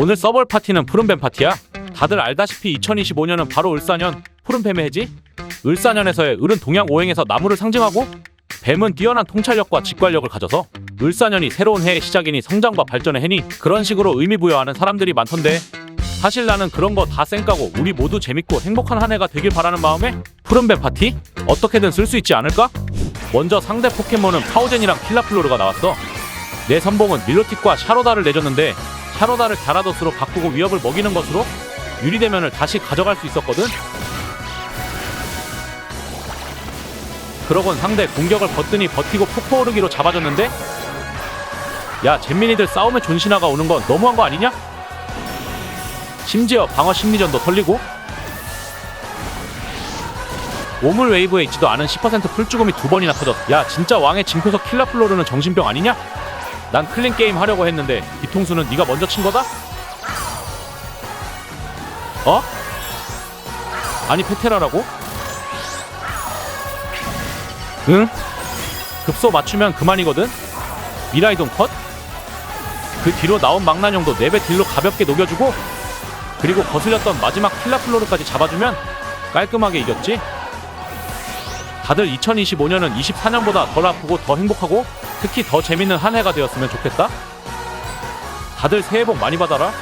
오늘 서벌 파티는 푸른뱀 파티야. 다들 알다시피 2025년은 바로 을사년, 푸른뱀의 해지. 을사년에서의 을은 동양 오행에서 나무를 상징하고 뱀은 뛰어난 통찰력과 직관력을 가져서 을사년이 새로운 해의 시작이니 성장과 발전의 해니 그런 식으로 의미 부여하는 사람들이 많던데 사실 나는 그런 거 다 쌩까고 우리 모두 재밌고 행복한 한 해가 되길 바라는 마음에 푸른뱀 파티 어떻게든 쓸 수 있지 않을까? 먼저 상대 포켓몬은 파우젠이랑 킬라플로르가 나왔어. 내 선봉은 밀로틱과 샤로다를 내줬는데 샤로다를 갸라도스로 바꾸고 위협을 먹이는 것으로 유리대면을 다시 가져갈 수 있었거든. 그러곤 상대 공격을 버튼이 버티고 폭포 오르기로 잡아줬는데 야 잼민이들 싸움에 존신아가 오는 건 너무한 거 아니냐? 심지어 방어 심리전도 털리고 오물 웨이브에 있지도 않은 10% 풀죽음이 두 번이나 터졌어 야 진짜 왕의 징표석 킬라플로르는 정신병 아니냐? 난 클린 게임 하려고 했는데 뒤통수는 네가 먼저 친 거다? 어? 아니 페테라라고? 응? 급소 맞추면 그만이거든? 미라이동 컷? 그 뒤로 나온 망나뇽도 4배 딜로 가볍게 녹여주고 그리고 거슬렸던 마지막 킬라플로르까지 잡아주면 깔끔하게 이겼지? 다들 2025년은 24년보다 덜 아프고 더 행복하고 특히 더 재밌는 한 해가 되었으면 좋겠다? 다들 새해 복 많이 받아라